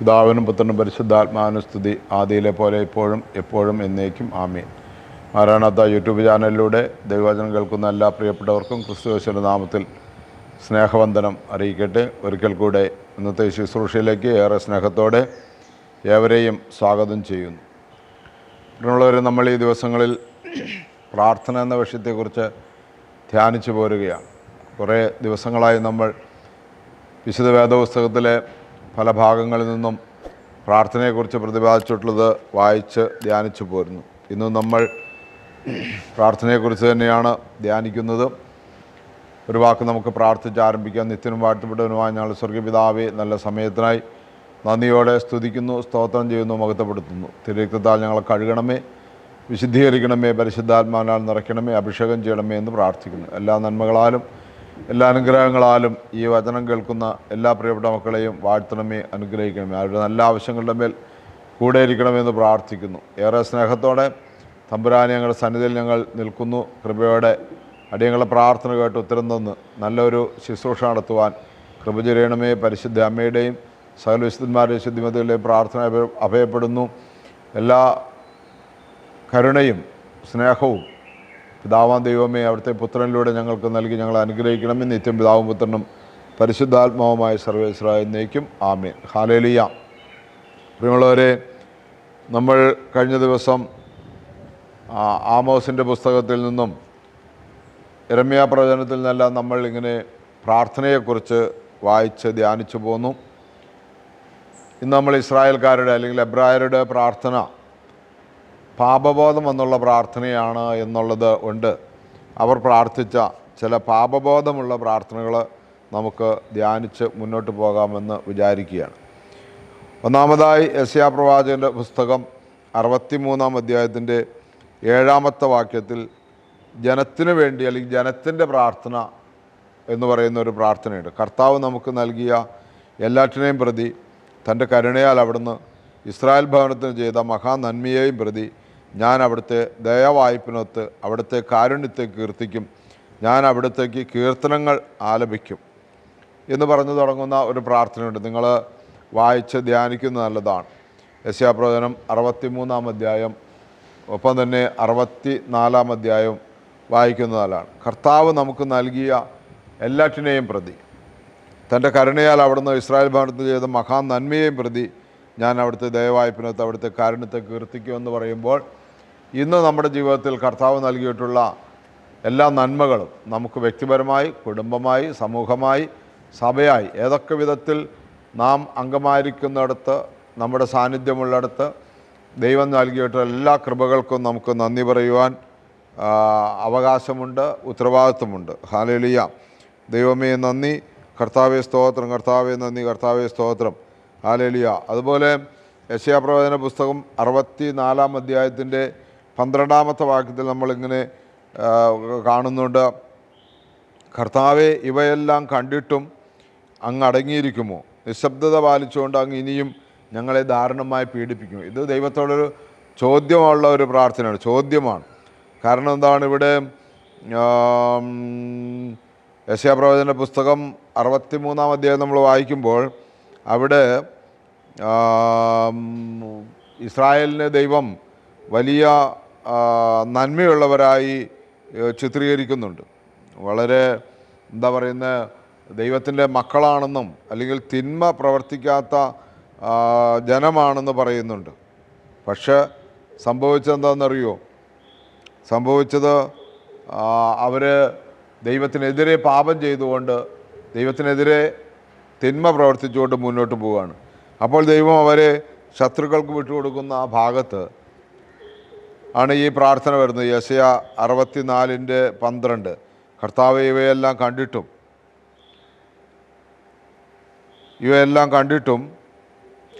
പിതാവിനും പുത്രനും പരിശുദ്ധാത്മാവിനും സ്തുതി. ആദിയിലെ പോലെ ഇപ്പോഴും എപ്പോഴും എന്നേക്കും ആമീൻ. മാരാണത്ത യൂട്യൂബ് ചാനലിലൂടെ ദൈവവചനം കേൾക്കുന്ന എല്ലാ പ്രിയപ്പെട്ടവർക്കും ക്രിസ്തുവേശ്വര നാമത്തിൽ സ്നേഹവന്ദനം അറിയിക്കട്ടെ. ഒരിക്കൽ കൂടെ ഇന്നത്തെ ശുശ്രൂഷയിലേക്ക് ഏറെ സ്നേഹത്തോടെ ഏവരെയും സ്വാഗതം ചെയ്യുന്നു. പ്രിയമുള്ളവർ നമ്മൾ ഈ ദിവസങ്ങളിൽ പ്രാർത്ഥന എന്ന വിഷയത്തെക്കുറിച്ച് ധ്യാനിച്ചു പോരുകയാണ്. കുറേ ദിവസങ്ങളായി നമ്മൾ വിശുദ്ധ വേദപുസ്തകത്തിലെ പല ഭാഗങ്ങളിൽ നിന്നും പ്രാർത്ഥനയെക്കുറിച്ച് പ്രതിപാദിച്ചിട്ടുള്ളത് വായിച്ച് ധ്യാനിച്ചു പോരുന്നു. ഇന്ന് നമ്മൾ പ്രാർത്ഥനയെക്കുറിച്ച് തന്നെയാണ് ധ്യാനിക്കുന്നത്. ഒരു വാക്ക് നമുക്ക് പ്രാർത്ഥിച്ച് ആരംഭിക്കാം. നിത്യനും വാഴ്ത്തപ്പെട്ടവനുമായ ഞങ്ങൾ സ്വർഗപിതാവെ നല്ല സമയത്തിനായി നന്ദിയോടെ സ്തുതിക്കുന്നു സ്തോത്രം ചെയ്യുന്നു മഹത്വപ്പെടുത്തുന്നു. തിരുരക്തത്താൽ ഞങ്ങളെ കഴുകണമേ വിശുദ്ധീകരിക്കണമേ പരിശുദ്ധാത്മാനാൽ നിറയ്ക്കണമേ അഭിഷേകം ചെയ്യണമേ എന്ന് പ്രാർത്ഥിക്കുന്നു. എല്ലാ നന്മകളാലും എല്ലാ അനുഗ്രഹങ്ങളാലും ഈ വചനം കേൾക്കുന്ന എല്ലാ പ്രിയപ്പെട്ട മക്കളെയും വാഴ്ത്തണമേ അനുഗ്രഹിക്കണമേ. അവരുടെ നല്ല ആവശ്യങ്ങളുടെ മേൽ കൂടെ ഇരിക്കണമെന്ന് പ്രാർത്ഥിക്കുന്നു. ഏറെ സ്നേഹത്തോടെ തമ്പുരാനെ ഞങ്ങളുടെ സന്നിധിയിൽ ഞങ്ങൾ നിൽക്കുന്നു. കൃപയോടെ അടിയങ്ങളെ പ്രാർത്ഥന കേട്ട് ഉത്തരം തന്ന് നല്ലൊരു ശുശ്രൂഷ നടത്തുവാൻ കൃപ ചെയ്യണമേ പരിശുദ്ധ അമ്മയുടെയും സകല വിശുദ്ധന്മാരുടെയും ശുദ്ധിമതികളുടെയും പ്രാർത്ഥന അഭയ- അഭയപ്പെടുന്നു. എല്ലാ കരുണയും സ്നേഹവും പിതാവാം ദൈവമേ അവിടുത്തെ പുത്രനിലൂടെ ഞങ്ങൾക്ക് നൽകി ഞങ്ങളെ അനുഗ്രഹിക്കണമെന്ന് നിത്യം പിതാവും പുത്രനും പരിശുദ്ധാത്മാവുമായ സർവേശ്വരായ നയിക്കും ആമേൻ. ഹാലേലിയ പ്രിയമുള്ളവരെ നമ്മൾ കഴിഞ്ഞ ദിവസം ആമോസിന്റെ പുസ്തകത്തിൽ നിന്നും ഇരമ്യ പ്രവചനത്തിൽ നിന്നെല്ലാം നമ്മൾ ഇങ്ങനെ പ്രാർത്ഥനയെക്കുറിച്ച് വായിച്ച് ധ്യാനിച്ചു പോന്നു. ഇന്ന് നമ്മൾ ഇസ്രായേൽക്കാരുടെ അല്ലെങ്കിൽ എബ്രായരുടെ പ്രാർത്ഥന പാപബോധം എന്നുള്ള പ്രാർത്ഥനയാണ് എന്നുള്ളത് ഉണ്ട്. അവർ പ്രാർത്ഥിച്ച ചില പാപബോധമുള്ള പ്രാർത്ഥനകൾ നമുക്ക് ധ്യാനിച്ച് മുന്നോട്ട് പോകാമെന്ന് വിചാരിക്കുകയാണ്. ഒന്നാമതായി യസ്യാ പ്രവാചകന്റെ പുസ്തകം അറുപത്തിമൂന്നാം അധ്യായത്തിന്റെ ഏഴാമത്തെ വാക്യത്തിൽ ജനത്തിനു വേണ്ടി അല്ലെങ്കിൽ ജനത്തിന്റെ പ്രാർത്ഥന എന്ന് പറയുന്ന ഒരു പ്രാർത്ഥനയുണ്ട്. കർത്താവ് നമുക്ക് നൽകിയ എല്ലാറ്റിനെയും പ്രതി തന്റെ കരുണയാൽ അവിടുന്ന് ഇസ്രായേൽ ഭവനത്തിന് ചെയ്ത മഹാനന്മയെയും പ്രതി ഞാൻ അവിടുത്തെ ദയവായ്പിനൊത്ത് അവിടുത്തെ കാരുണ്യത്തെ കീർത്തിക്കും. ഞാൻ അവിടുത്തേക്ക് കീർത്തനങ്ങൾ ആലപിക്കും എന്ന് പറഞ്ഞു തുടങ്ങുന്ന ഒരു പ്രാർത്ഥനയുണ്ട്. നിങ്ങൾ വായിച്ച് ധ്യാനിക്കുന്നത് നല്ലതാണ്. യശ്യാപ്രവചനം അറുപത്തി മൂന്നാം അധ്യായം ഒപ്പം തന്നെ അറുപത്തി നാലാം അധ്യായം വായിക്കുന്നതാണ്. കർത്താവ് നമുക്ക് നൽകിയ എല്ലാറ്റിനെയും പ്രതി. തന്റെ കരുണയാൽ അവിടുന്ന് ഇസ്രായേൽ ഭവനത്തിൽ ചെയ്ത മഹാ നന്മയെയും പ്രതി ഞാൻ അവിടുത്തെ ദയവായ്പിനകത്ത് അവിടുത്തെ കാരുണ്യത്തെ കീർത്തിക്കുമെന്ന് പറയുമ്പോൾ ഇന്ന് നമ്മുടെ ജീവിതത്തിൽ കർത്താവ് നൽകിയിട്ടുള്ള എല്ലാ നന്മകളും നമുക്ക് വ്യക്തിപരമായി കുടുംബമായി സമൂഹമായി സഭയായി ഏതൊക്കെ വിധത്തിൽ നാം അംഗമായിരിക്കുന്നിടത്ത് നമ്മുടെ സാന്നിധ്യമുള്ളിടത്ത് ദൈവം നൽകിയിട്ടുള്ള എല്ലാ കൃപകൾക്കും നമുക്ക് നന്ദി പറയുവാൻ അവകാശമുണ്ട് ഉത്തരവാദിത്വമുണ്ട്. ഹാലേലിയ ദൈവമേ നന്ദി. കർത്താവെ സ്തോത്രം. കർത്താവെ നന്ദി. കർത്താവെ സ്തോത്രം. ഹാലേലിയ അതുപോലെ യശയാപ്രവചന പുസ്തകം അറുപത്തി നാലാം അധ്യായത്തിന്റെ പന്ത്രണ്ടാമത്തെ വാക്യത്തിൽ നമ്മളിങ്ങനെ കാണുന്നുണ്ട്. കർത്താവെ ഇവയെല്ലാം കണ്ടിട്ടും അങ്ങ് അടങ്ങിയിരിക്കുമോ? നിശബ്ദത പാലിച്ചുകൊണ്ട് അങ്ങ് ഇനിയും ഞങ്ങളെ ദാരുണമായി പീഡിപ്പിക്കും. ഇത് ദൈവത്തോടൊരു ചോദ്യമുള്ള ഒരു പ്രാർത്ഥനയാണ്. ചോദ്യമാണ്. കാരണം എന്താണ് ഇവിടെ? യശയപ്രവചന പുസ്തകം അറുപത്തി മൂന്നാം അധ്യായം നമ്മൾ വായിക്കുമ്പോൾ അവിടെ ഇസ്രായേലിന് ദൈവം വലിയ നന്മയുള്ളവരായി ചിത്രീകരിക്കുന്നുണ്ട്. വളരെ എന്താ പറയുന്ന ദൈവത്തിന്റെ മക്കളാണെന്നും അല്ലെങ്കിൽ തിന്മ പ്രവർത്തിക്കാത്ത ജനമാണെന്ന് പറയുന്നുണ്ട്. പക്ഷെ സംഭവിച്ചതെന്താണെന്നറിയോ? സംഭവിച്ചത് അവർ ദൈവത്തിനെതിരെ പാപം ചെയ്തുകൊണ്ട് ദൈവത്തിനെതിരെ തിന്മ പ്രവർത്തിച്ചുകൊണ്ട് മുന്നോട്ട് പോവുകയാണ്. അപ്പോൾ ദൈവം അവരെ ശത്രുക്കൾക്ക് വിട്ടുകൊടുക്കുന്ന ആ ഭാഗത്ത് ആണ് ഈ പ്രാർത്ഥന വരുന്നത്. യശയ അറുപത്തിനാലിന്റെ പന്ത്രണ്ട്. കർത്താവ് ഇവയെല്ലാം കണ്ടിട്ടും ഇവയെല്ലാം കണ്ടിട്ടും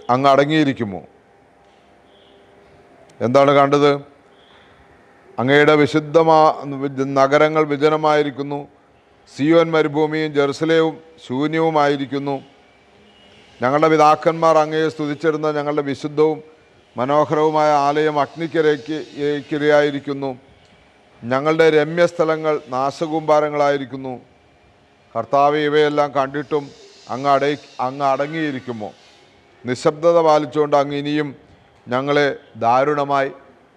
അങ്ങ് അടങ്ങിയിരിക്കുമോ? എന്താണ് കണ്ടത്? അങ്ങയുടെ വിശുദ്ധമാ നഗരങ്ങൾ വിജനമായിരിക്കുന്നു. സിയോൻ മരുഭൂമിയും ജെറുസലേവും ശൂന്യവുമായിരിക്കുന്നു. ഞങ്ങളുടെ പിതാക്കന്മാർ അങ്ങയെ സ്തുതിച്ചിരുന്ന ഞങ്ങളുടെ വിശുദ്ധവും മനോഹരവുമായ ആലയം അഗ്നിക്കരയ്ക്കിരയായിരിക്കുന്നു ഞങ്ങളുടെ രമ്യസ്ഥലങ്ങൾ നാശകൂമ്പാരങ്ങളായിരിക്കുന്നു. കർത്താവ് ഇവയെല്ലാം കണ്ടിട്ടും അങ്ങ് അടയി അങ്ങ് അടങ്ങിയിരിക്കുമോ? നിശബ്ദത പാലിച്ചുകൊണ്ട് അങ്ങ് ഇനിയും ഞങ്ങളെ ദാരുണമായി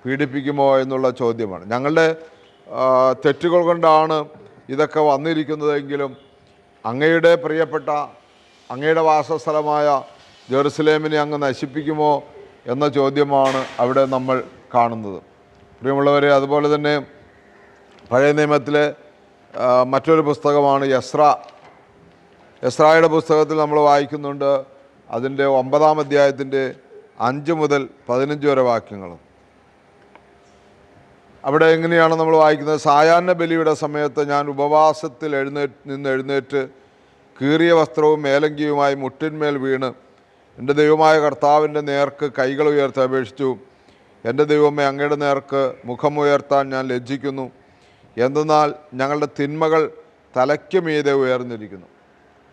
പീഡിപ്പിക്കുമോ എന്നുള്ള ചോദ്യമാണ്. ഞങ്ങളുടെ തെറ്റുകൾ കൊണ്ടാണ് ഇതൊക്കെ വന്നിരിക്കുന്നതെങ്കിലും അങ്ങയുടെ പ്രിയപ്പെട്ട അങ്ങയുടെ വാസസ്ഥലമായ ജെറുസലേമിനെ അങ്ങ് നശിപ്പിക്കുമോ എന്ന ചോദ്യമാണ് അവിടെ നമ്മൾ കാണുന്നത്. പ്രിയമുള്ളവരെ അതുപോലെ തന്നെ പഴയ നിയമത്തിലെ മറ്റൊരു പുസ്തകമാണ് യസ്ര. യസ്രായുടെ പുസ്തകത്തിൽ നമ്മൾ വായിക്കുന്നുണ്ട് അതിന്റെ ഒമ്പതാം അധ്യായത്തിന്റെ അഞ്ച് മുതൽ പതിനഞ്ച് വരെ വാക്യങ്ങൾ. അവിടെ എങ്ങനെയാണ് നമ്മൾ വായിക്കുന്നത്? സായാഹ്ന ബലിയുടെ സമയത്ത് ഞാൻ ഉപവാസത്തിൽ എഴുന്നേറ്റ് നിന്ന് എഴുന്നേറ്റ് കീറിയ വസ്ത്രവും മേലങ്കിയുമായി മുട്ടിന്മേൽ വീണ് എന്റെ ദൈവമായ കർത്താവിന്റെ നേർക്ക് കൈകൾ ഉയർത്തി അപേക്ഷിച്ചു. എന്റെ ദൈവമേ അങ്ങയുടെ നേർക്ക് മുഖമുയർത്താൻ ഞാൻ ലജ്ജിക്കുന്നു. എന്തെന്നാൽ ഞങ്ങളുടെ തിന്മകൾ തലയ്ക്ക് മീതെ ഉയർന്നിരിക്കുന്നു.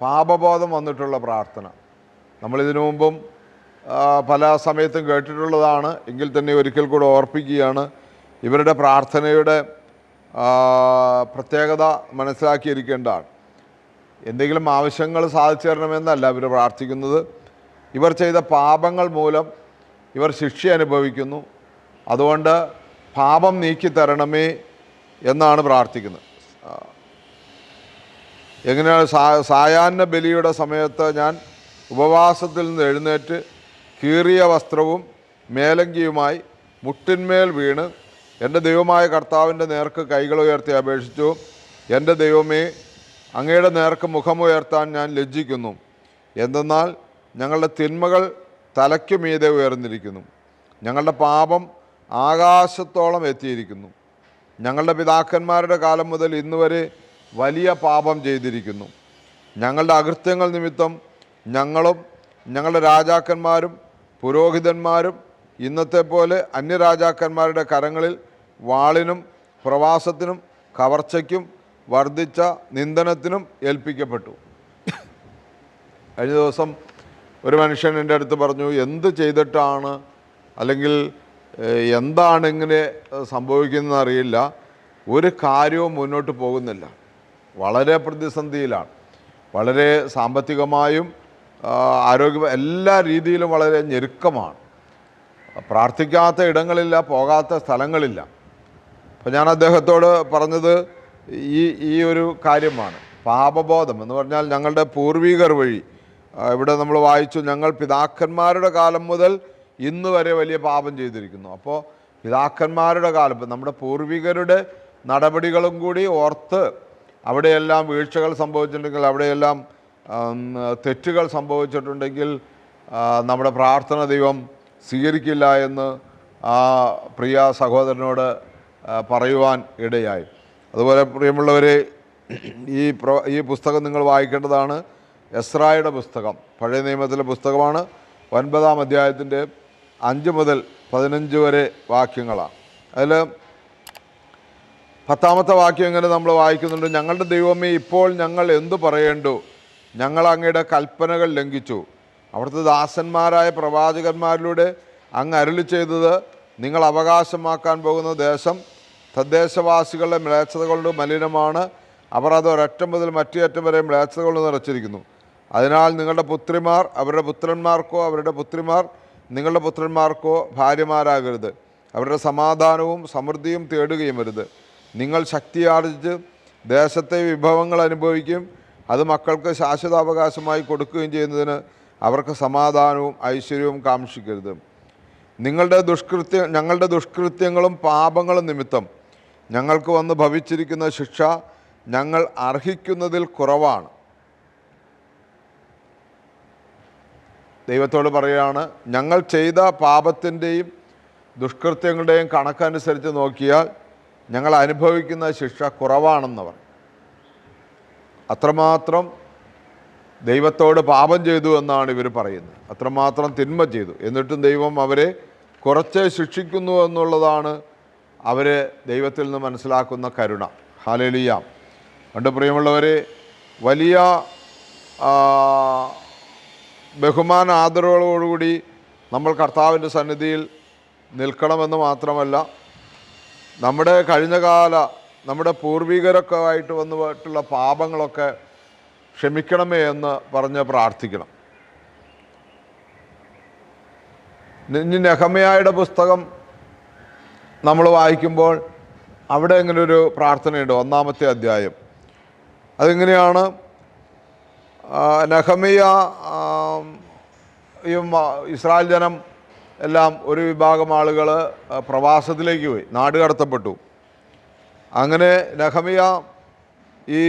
പാപബോധം വന്നിട്ടുള്ള പ്രാർത്ഥന. നമ്മളിതിനു മുമ്പും പല സമയത്തും കേട്ടിട്ടുള്ളതാണ്. എങ്കിൽ തന്നെ ഒരിക്കൽ കൂടെ ഓർപ്പിക്കുകയാണ്. ഇവരുടെ പ്രാർത്ഥനയുടെ പ്രത്യേകത മനസ്സിലാക്കിയിരിക്കേണ്ടതാണ്. എന്തെങ്കിലും ആവശ്യങ്ങൾ സാധിച്ചു തരണമെന്നല്ല ഇവർ പ്രാർത്ഥിക്കുന്നത്. ഇവർ ചെയ്ത പാപങ്ങൾ മൂലം ഇവർ ശിക്ഷ അനുഭവിക്കുന്നു. അതുകൊണ്ട് പാപം നീക്കി തരണമേ എന്നാണ് പ്രാർത്ഥിക്കുന്നത്. എങ്ങനെയാണ് സാ സായാഹ്ന ബലിയുടെ സമയത്ത് ഞാൻ ഉപവാസത്തിൽ നിന്ന് എഴുന്നേറ്റ് കീറിയ വസ്ത്രവും മേലങ്കിയുമായി മുട്ടിന്മേൽ വീണ് എന്റെ ദൈവമായ കർത്താവിന്റെ നേർക്ക് കൈകൾ ഉയർത്തി അപേക്ഷിച്ചു. എന്റെ ദൈവമേ അങ്ങയുടെ നേർക്ക് മുഖമുയർത്താൻ ഞാൻ ലജ്ജിക്കുന്നു. എന്തെന്നാൽ ഞങ്ങളുടെ തിന്മകൾ തലയ്ക്ക് മീതെ ഉയർന്നിരിക്കുന്നു. ഞങ്ങളുടെ പാപം ആകാശത്തോളം എത്തിയിരിക്കുന്നു. ഞങ്ങളുടെ പിതാക്കന്മാരുടെ കാലം മുതൽ ഇന്ന് വരെ വലിയ പാപം ചെയ്തിരിക്കുന്നു. ഞങ്ങളുടെ അകൃത്യങ്ങൾ നിമിത്തം ഞങ്ങളും ഞങ്ങളുടെ രാജാക്കന്മാരും പുരോഹിതന്മാരും ഇന്നത്തെ പോലെ അന്യരാജാക്കന്മാരുടെ കരങ്ങളിൽ വാളിനും പ്രവാസത്തിനും കവർച്ചയ്ക്കും വർദ്ധിച്ച നിന്ദനത്തിനും ഏൽപ്പിക്കപ്പെട്ടു. കഴിഞ്ഞ ദിവസം ഒരു മനുഷ്യൻ എന്റെ അടുത്ത് പറഞ്ഞു എന്ത് ചെയ്തിട്ടാണ്? അല്ലെങ്കിൽ എന്താണ് ഇങ്ങനെ സംഭവിക്കുന്നതെന്ന് അറിയില്ല. ഒരു കാര്യവും മുന്നോട്ട് പോകുന്നില്ല. വളരെ പ്രതിസന്ധിയിലാണ്. വളരെ സാമ്പത്തികമായും ആരോഗ്യ എല്ലാ രീതിയിലും വളരെ ഞെരുക്കമാണ്. പ്രാർത്ഥിക്കാത്ത ഇടങ്ങളില്ല പോകാത്ത സ്ഥലങ്ങളില്ല. അപ്പോൾ ഞാൻ അദ്ദേഹത്തോട് പറഞ്ഞത് ഈ ഈ ഒരു കാര്യമാണ്. പാപബോധം എന്ന് പറഞ്ഞാൽ ഞങ്ങളുടെ പൂർവികർ വഴി ഇവിടെ നമ്മൾ വായിച്ചു ഞങ്ങൾ പിതാക്കന്മാരുടെ കാലം മുതൽ ഇന്ന് വരെ വലിയ പാപം ചെയ്തിരിക്കുന്നു. അപ്പോൾ പിതാക്കന്മാരുടെ കാലം നമ്മുടെ പൂർവികരുടെ നടപടികളും കൂടി ഓർത്ത് അവിടെയെല്ലാം വീഴ്ചകൾ സംഭവിച്ചിട്ടുണ്ടെങ്കിൽ അവിടെയെല്ലാം തെറ്റുകൾ സംഭവിച്ചിട്ടുണ്ടെങ്കിൽ നമ്മുടെ പ്രാർത്ഥന ദൈവം സ്വീകരിക്കില്ല എന്ന് ആ പ്രിയ സഹോദരനോട് പറയുവാൻ ഇടയായി. അതുപോലെ പ്രിയമുള്ളവരെ ഈ ഈ പുസ്തകം നിങ്ങൾ വായിക്കേണ്ടതാണ്. എസ്രായുടെ പുസ്തകം പഴയ നിയമത്തിലെ പുസ്തകമാണ്. ഒൻപതാം അധ്യായത്തിന്റെ അഞ്ച് മുതൽ പതിനഞ്ച് വരെ വാക്യങ്ങളാണ്. അതിൽ പത്താമത്തെ വാക്യം ഇങ്ങനെ നമ്മൾ വായിക്കുന്നുണ്ട്? ഞങ്ങളുടെ ദൈവമേ ഇപ്പോൾ ഞങ്ങൾ എന്തു പറയേണ്ടു? ഞങ്ങൾ അങ്ങയുടെ കൽപ്പനകൾ ലംഘിച്ചു. അവിടുത്തെ ദാസന്മാരായ പ്രവാചകന്മാരിലൂടെ അങ്ങ് അരുളി ചെയ്തത് നിങ്ങൾ അവകാശമാക്കാൻ പോകുന്ന ദേശം തദ്ദേശവാസികളുടെ മ്ലേച്ഛതകളുടെ മലിനമാണ്. അവർ അത് ഒരറ്റം മുതൽ മറ്റേ അറ്റം വരെ മ്ലേച്ഛതകൾ നിറച്ചിരിക്കുന്നു. അതിനാൽ നിങ്ങളുടെ പുത്രിമാർ അവരുടെ പുത്രന്മാർക്കോ അവരുടെ പുത്രിമാർ നിങ്ങളുടെ പുത്രന്മാർക്കോ ഭാര്യമാരാകരുത്. അവരുടെ സമാധാനവും സമൃദ്ധിയും തേടുകയും വരുത്. നിങ്ങൾ ശക്തിയാർജിച്ച് ദേശത്തെ വിഭവങ്ങൾ അനുഭവിക്കും. അത് മക്കൾക്ക് ശാശ്വതാവകാശമായി കൊടുക്കുകയും ചെയ്യുന്നതിന് അവർക്ക് സമാധാനവും ഐശ്വര്യവും കാക്ഷിക്കരുത്. നിങ്ങളുടെ ദുഷ്കൃത്യ ഞങ്ങളുടെ ദുഷ്കൃത്യങ്ങളും പാപങ്ങളും നിമിത്തം ഞങ്ങൾക്ക് വന്ന് ഭവിച്ചിരിക്കുന്ന ശിക്ഷ ഞങ്ങൾ അർഹിക്കുന്നതിൽ കുറവാണ്. ദൈവത്തോട് പറയുകയാണ് ഞങ്ങൾ ചെയ്ത പാപത്തിന്റെയും ദുഷ്കൃത്യങ്ങളുടെയും കണക്കനുസരിച്ച് നോക്കിയാൽ ഞങ്ങൾ അനുഭവിക്കുന്ന ശിക്ഷ കുറവാണെന്ന് പറയും അത്രമാത്രം ദൈവത്തോട് പാപം ചെയ്തു എന്നാണ് ഇവർ പറയുന്നത്. അത്രമാത്രം തിന്മ ചെയ്തു. എന്നിട്ടും ദൈവം അവരെ കുറച്ചേ ശിക്ഷിക്കുന്നു എന്നുള്ളതാണ് അവർ ദൈവത്തിൽ നിന്ന് മനസ്സിലാക്കുന്ന കരുണ. ഹാലലിയ. പണ്ട് പ്രിയമുള്ളവരെ വലിയ ബഹുമാന ആദരവുകളോടുകൂടി നമ്മൾ കർത്താവിന്റെ സന്നിധിയിൽ നിൽക്കണമെന്ന് മാത്രമല്ല നമ്മുടെ കഴിഞ്ഞ കാല നമ്മുടെ പൂർവികരൊക്കെ ആയിട്ട് വന്നു പോയിട്ടുള്ള പാപങ്ങളൊക്കെ ക്ഷമിക്കണമേ എന്ന് പറഞ്ഞ് പ്രാർത്ഥിക്കണം. ഇനി നെഹമയായുടെ പുസ്തകം നമ്മൾ വായിക്കുമ്പോൾ അവിടെ ഇങ്ങനൊരു പ്രാർത്ഥനയുണ്ട് ഒന്നാമത്തെ അധ്യായം. അതിങ്ങനെയാണ്? നെഹമിയ ഇസ്രായേൽ ജനം എല്ലാം ഒരു വിഭാഗം ആളുകൾ പ്രവാസത്തിലേക്ക് പോയി നാട് കടത്തപ്പെട്ടു. അങ്ങനെ നഹമിയ ഈ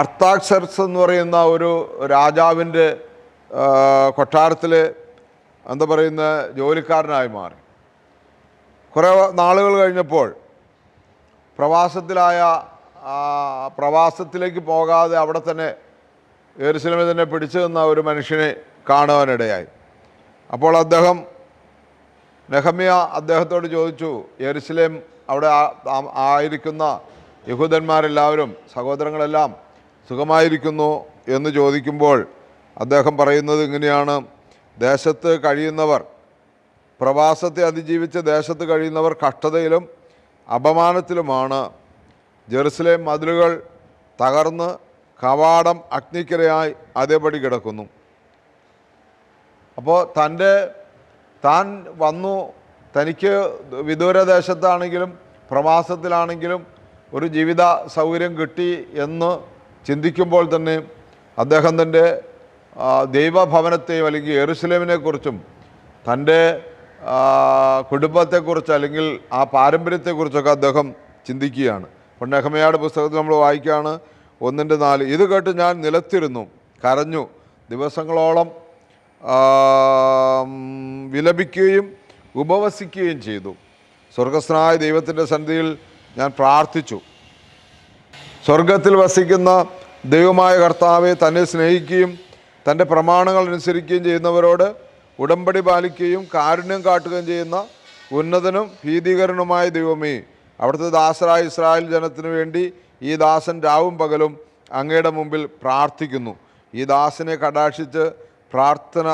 അർത്താക്ഷർസ് എന്ന് പറയുന്ന ഒരു രാജാവിന്റെ കൊട്ടാരത്തിൽ എന്താ പറയുന്ന ജോലിക്കാരനായി മാറി. കുറേ നാളുകൾ കഴിഞ്ഞപ്പോൾ പ്രവാസത്തിലായ പ്രവാസത്തിലേക്ക് പോകാതെ അവിടെ തന്നെ എരുസലമിൽ തന്നെ പിടിച്ചു നിന്ന ഒരു മനുഷ്യനെ കാണുവാനിടയായി. അപ്പോൾ അദ്ദേഹം നെഹമ്യ അദ്ദേഹത്തോട് ചോദിച്ചു എരുസലേം അവിടെ ആയിരിക്കുന്ന യഹൂദന്മാരെല്ലാവരും സഹോദരങ്ങളെല്ലാം സുഖമായിരിക്കുന്നു? എന്ന് ചോദിക്കുമ്പോൾ അദ്ദേഹം പറയുന്നത് ഇങ്ങനെയാണ് ദേശത്ത് കഴിയുന്നവർ പ്രവാസത്തെ അതിജീവിച്ച് ദേശത്ത് കഴിയുന്നവർ കഷ്ടതയിലും അപമാനത്തിലുമാണ്. ജെറുസലേം മതിലുകൾ തകർന്ന് കവാടം അഗ്നിക്കരയായി അതേപടി കിടക്കുന്നു. അപ്പോൾ തന്റെ താൻ വന്നു തനിക്ക് വിദൂരദേശത്താണെങ്കിലും പ്രവാസത്തിലാണെങ്കിലും ഒരു ജീവിത സൗകര്യം കിട്ടി എന്ന് ചിന്തിക്കുമ്പോൾ തന്നെ അദ്ദേഹം തന്റെ ദൈവഭവനത്തെയും അല്ലെങ്കിൽ എറുസലേമിനെക്കുറിച്ചും തന്റെ കുടുംബത്തെക്കുറിച്ച് അല്ലെങ്കിൽ ആ പാരമ്പര്യത്തെക്കുറിച്ചൊക്കെ അദ്ദേഹം ചിന്തിക്കുകയാണ്. അപ്പോൾ പുസ്തകത്തിൽ നമ്മൾ വായിക്കുകയാണ് ഒന്നിന്റെ നാല്. ഇത് കേട്ട് ഞാൻ നിലത്തിരുന്നു കരഞ്ഞു. ദിവസങ്ങളോളം വിലപിക്കുകയും ഉപവസിക്കുകയും ചെയ്തു. സ്വർഗസ്നായ ദൈവത്തിന്റെ സന്ധിയിൽ ഞാൻ പ്രാർത്ഥിച്ചു. സ്വർഗത്തിൽ വസിക്കുന്ന ദൈവമായ കർത്താവെ തന്നെ സ്നേഹിക്കുകയും തന്റെ പ്രമാണങ്ങൾ അനുസരിക്കുകയും ചെയ്യുന്നവരോട് ഉടമ്പടി പാലിക്കുകയും കാരുണ്യം കാട്ടുകയും ചെയ്യുന്ന ഉന്നതനും ഭീതികരനുമായ ദൈവമേ. അവിടുത്തെ ദാസരായ ഇസ്രായേൽ ജനത്തിനു വേണ്ടി ഈ ദാസൻ രാവും പകലും അങ്ങയുടെ മുമ്പിൽ പ്രാർത്ഥിക്കുന്നു. ഈ ദാസനെ കടാക്ഷിച്ച് പ്രാർത്ഥന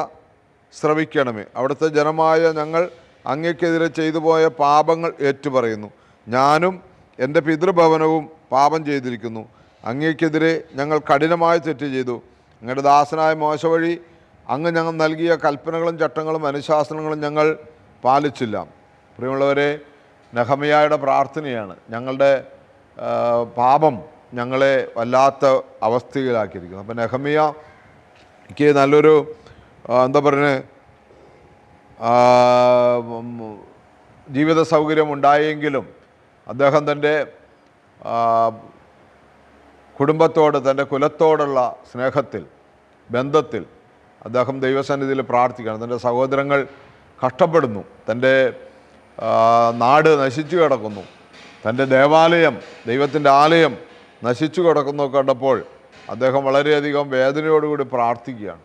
ശ്രവിക്കണമേ. അവിടുത്തെ ജനമായ ഞങ്ങൾ അങ്ങയ്ക്കെതിരെ ചെയ്തു പോയ പാപങ്ങൾ ഏറ്റുപറയുന്നു. ഞാനും എന്റെ പിതൃഭവനവും പാപം ചെയ്തിരിക്കുന്നു. അങ്ങയ്ക്കെതിരെ ഞങ്ങൾ കഠിനമായി തെറ്റ് ചെയ്തു. അങ്ങയുടെ ദാസനായ മോശ വഴി അങ്ങ് ഞങ്ങൾ നൽകിയ കൽപ്പനകളും ചട്ടങ്ങളും അനുശാസനങ്ങളും ഞങ്ങൾ പാലിച്ചില്ല. പ്രിയമുള്ളവരെ നെഹമയായുടെ പ്രാർത്ഥനയാണ്. ഞങ്ങളുടെ പാപം ഞങ്ങളെ വല്ലാത്ത അവസ്ഥയിലാക്കിയിരിക്കുന്നു. അപ്പം നെഹമിയക്ക് നല്ലൊരു എന്താ പറയുന്നത് ജീവിത സൗകര്യം ഉണ്ടായെങ്കിലും അദ്ദേഹം തന്റെ കുടുംബത്തോട് തന്റെ കുലത്തോടുള്ള സ്നേഹത്തിൽ ബന്ധത്തിൽ അദ്ദേഹം ദൈവസന്നിധിയിൽ പ്രാർത്ഥിക്കണം തന്റെ സഹോദരങ്ങൾ കഷ്ടപ്പെടുന്നു. തന്റെ നാട് നശിച്ചു കിടക്കുന്നു. തന്റെ ദേവാലയം ദൈവത്തിന്റെ ആലയം നശിച്ചു കിടക്കുന്നു കണ്ടപ്പോൾ അദ്ദേഹം വളരെയധികം വേദനയോടുകൂടി പ്രാർത്ഥിക്കുകയാണ്.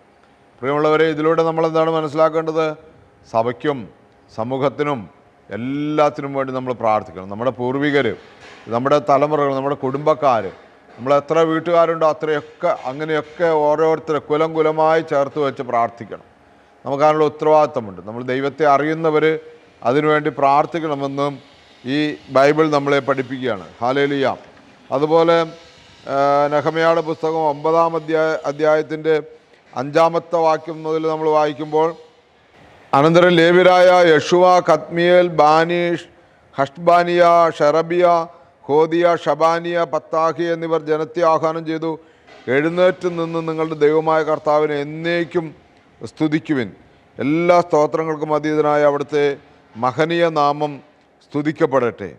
പ്രിയമുള്ളവരെ ഇതിലൂടെ നമ്മൾ എന്താണ് മനസ്സിലാക്കേണ്ടത്? സഭയ്ക്കും സമൂഹത്തിനും എല്ലാത്തിനും വേണ്ടി നമ്മൾ പ്രാർത്ഥിക്കണം. നമ്മുടെ പൂർവികർ നമ്മുടെ തലമുറകൾ നമ്മുടെ കുടുംബക്കാർ നമ്മൾ എത്ര വീട്ടുകാരുണ്ടോ അത്രയൊക്കെ അങ്ങനെയൊക്കെ ഓരോരുത്തരെ കുലം കുലമായി ചേർത്ത് വെച്ച് പ്രാർത്ഥിക്കണം. നമുക്കതിനുള്ള ഉത്തരവാദിത്തമുണ്ട്. നമ്മൾ ദൈവത്തെ അറിയുന്നവർ അതിനുവേണ്ടി പ്രാർത്ഥിക്കണമെന്നും ഈ ബൈബിൾ നമ്മളെ പഠിപ്പിക്കുകയാണ്. ഹാലേലിയ അതുപോലെ ആ, പുസ്തകം ഒമ്പതാം അധ്യായ അധ്യായത്തിന്റെ അഞ്ചാമത്തെ വാക്യം മുതൽ നമ്മൾ വായിക്കുമ്പോൾ അനന്തരം ലേവിരായ യഷുവ കത്മിയേൽ ബാനീഷ് ഹഷ്ബാനിയ ഷെറബിയ ഹോദിയ ഷബാനിയ പത്താഹി എന്നിവർ ജനത്തെ ആഹ്വാനം ചെയ്തു എഴുന്നേറ്റ് നിന്ന് നിങ്ങളുടെ ദൈവമായ കർത്താവിനെ എന്നേക്കും സ്തുതിക്കുവിൻ. എല്ലാ സ്തോത്രങ്ങൾക്കും അതീതനായ അവിടുത്തെ മഹനീയ നാമം സ്തുതിക്കപ്പെടട്ടെ.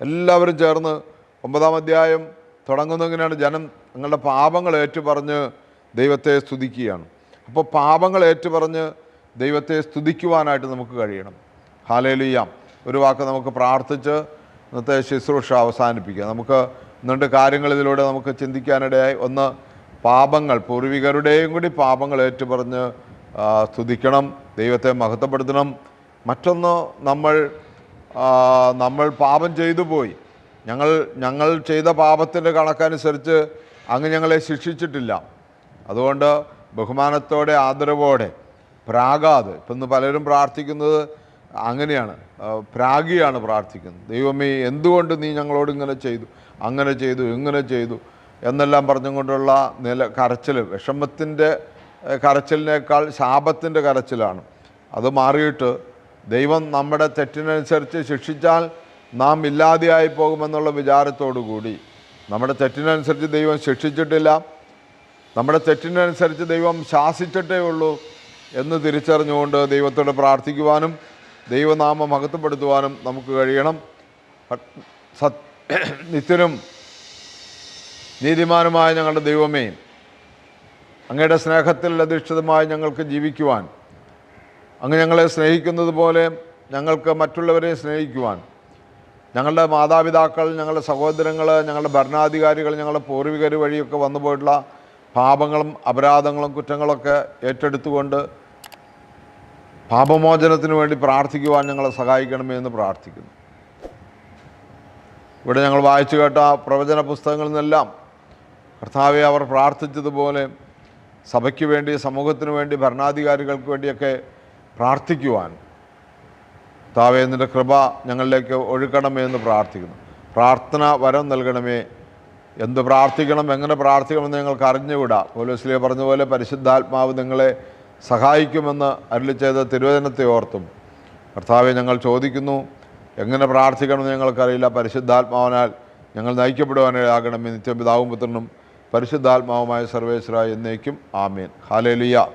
എല്ലാവരും ചേർന്ന് ഒമ്പതാം അധ്യായം തുടങ്ങുന്നെങ്ങനെയാണ് ജനം നിങ്ങളുടെ പാപങ്ങൾ ഏറ്റുപറഞ്ഞ് ദൈവത്തെ സ്തുതിക്കുകയാണ്. അപ്പോൾ പാപങ്ങൾ ഏറ്റുപറഞ്ഞ് ദൈവത്തെ സ്തുതിക്കുവാനായിട്ട് നമുക്ക് കഴിയണം. ഹാലേലിയാം. ഒരു വാക്ക് നമുക്ക് പ്രാർത്ഥിച്ച് ഇന്നത്തെ ശുശ്രൂഷ അവസാനിപ്പിക്കുക നമുക്ക് ഇന്നുണ്ട് കാര്യങ്ങൾ ഇതിലൂടെ നമുക്ക് ചിന്തിക്കാനിടയായി. ഒന്ന് പാപങ്ങൾ പൂർവികരുടെയും കൂടി പാപങ്ങൾ ഏറ്റുപറഞ്ഞ് സ്തുതിക്കണം. ദൈവത്തെ മഹത്വപ്പെടുത്തണം. മറ്റൊന്ന് നമ്മൾ നമ്മൾ പാപം ചെയ്തു പോയി. ഞങ്ങൾ ഞങ്ങൾ ചെയ്ത പാപത്തിന്റെ കണക്കനുസരിച്ച് അങ്ങ് ഞങ്ങളെ ശിക്ഷിച്ചിട്ടില്ല. അതുകൊണ്ട് ബഹുമാനത്തോടെ ആദരവോടെ പ്രാകാതെ ഇപ്പം ഇന്ന് പലരും പ്രാർത്ഥിക്കുന്നത് അങ്ങനെയാണ്. പ്രാഗിയാണ് പ്രാർത്ഥിക്കുന്നത്. ദൈവമേ എന്തുകൊണ്ട് നീ ഞങ്ങളോട് ഇങ്ങനെ ചെയ്തു? അങ്ങനെ ചെയ്തു ഇങ്ങനെ ചെയ്തു എന്നെല്ലാം പറഞ്ഞുകൊണ്ടുള്ള നില കരച്ചിൽ വിഷമത്തിന്റെ കരച്ചിലിനേക്കാൾ ശാപത്തിന്റെ കരച്ചിലാണ്. അത് മാറിയിട്ട് ദൈവം നമ്മുടെ തെറ്റിനനുസരിച്ച് ശിക്ഷിച്ചാൽ നാം ഇല്ലാതെയായി പോകുമെന്നുള്ള വിചാരത്തോടു കൂടി നമ്മുടെ തെറ്റിനനുസരിച്ച് ദൈവം ശിക്ഷിച്ചിട്ടില്ല. നമ്മുടെ തെറ്റിനനുസരിച്ച് ദൈവം ശാസിച്ചിട്ടേ ഉള്ളൂ എന്ന് തിരിച്ചറിഞ്ഞുകൊണ്ട് ദൈവത്തോട് പ്രാർത്ഥിക്കുവാനും ദൈവനാമം മഹത്വപ്പെടുത്തുവാനും നമുക്ക് കഴിയണം. സത് നിത്യനും നീതിമാനുമായ ഞങ്ങളുടെ ദൈവമേ അങ്ങയുടെ സ്നേഹത്തിൽ അധിഷ്ഠിതമായി ഞങ്ങൾക്ക് ജീവിക്കുവാൻ അങ്ങ് ഞങ്ങളെ സ്നേഹിക്കുന്നത് പോലെ ഞങ്ങൾക്ക് മറ്റുള്ളവരെ സ്നേഹിക്കുവാൻ ഞങ്ങളുടെ മാതാപിതാക്കൾ ഞങ്ങളുടെ സഹോദരങ്ങൾ ഞങ്ങളുടെ ഭരണാധികാരികൾ ഞങ്ങളുടെ പൂർവികർ വഴിയൊക്കെ വന്നു പോയിട്ടുള്ള പാപങ്ങളും അപരാധങ്ങളും കുറ്റങ്ങളൊക്കെ ഏറ്റെടുത്തുകൊണ്ട് പാപമോചനത്തിന് വേണ്ടി പ്രാർത്ഥിക്കുവാൻ ഞങ്ങളെ സഹായിക്കണമേ എന്ന് പ്രാർത്ഥിക്കുന്നു. ഇവിടെ ഞങ്ങൾ വായിച്ചു കേട്ട പ്രവചന പുസ്തകങ്ങളിൽ നിന്നെല്ലാം കർത്താവെ അവർ പ്രാർത്ഥിച്ചതുപോലെ സഭയ്ക്ക് വേണ്ടി സമൂഹത്തിന് വേണ്ടി ഭരണാധികാരികൾക്ക് വേണ്ടിയൊക്കെ പ്രാർത്ഥിക്കുവാൻ താവേ നിന്റെ കൃപ ഞങ്ങളിലേക്ക് ഒഴുക്കണമേ എന്ന് പ്രാർത്ഥിക്കുന്നു. പ്രാർത്ഥന വരം നൽകണമേ. എന്ത് പ്രാർത്ഥിക്കണം എങ്ങനെ പ്രാർത്ഥിക്കണമെന്ന് ഞങ്ങൾക്ക് അറിഞ്ഞുകൂടാ. പോലീസിലെ പറഞ്ഞ പോലെ പരിശുദ്ധാത്മാവ് നിങ്ങളെ സഹായിക്കുമെന്ന് അരുളി ചെയ്ത തിരുവചനത്തെ ഓർത്തും. കർത്താവെ ഞങ്ങൾ ചോദിക്കുന്നു എങ്ങനെ പ്രാർത്ഥിക്കണമെന്ന് ഞങ്ങൾക്കറിയില്ല. പരിശുദ്ധാത്മാവിനാൽ ഞങ്ങൾ നയിക്കപ്പെടുവാനാകണമേ നിത്യപിതാവും പുത്രനും പരിശുദ്ധാത്മാവുമായ സർവേശ്വര എന്നേക്കും ആമേൻ. ഹാലേലിയ